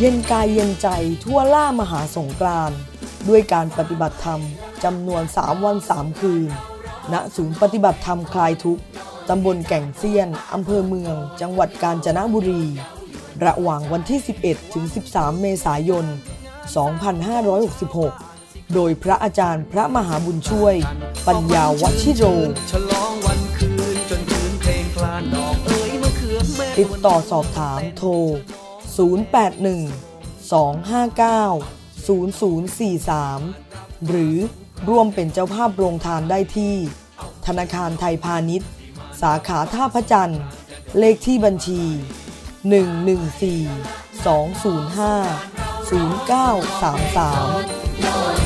เย็นกายเย็นใจทั่วล่ามหาสงกรานต์ด้วยการปฏิบัติธรรมจำนวน 3 วัน 3 คืน ณศูนย์ปฏิบัติธรรมคลายทุกข์ตำบลแก่งเซียนอำเภอเมือง จังหวัดกาญจนบุรี ระหว่างวันที่ 11 ถึง 13 เมษายน 2566 โดยพระอาจารย์พระมหาบุญช่วย ปัญญาวัชิโร ฉลองวันคืนจนคืนเพลงคลานดอกเอ๋ยมะเขือแม่ติดต่อสอบถามโทร 081 259 0043 หรือร่วมเป็นเจ้าภาพโรงทานได้ที่ ธนาคารไทยพาณิชย์ สาขาท่าพระจันทร์ เลขที่บัญชี 114 205 0933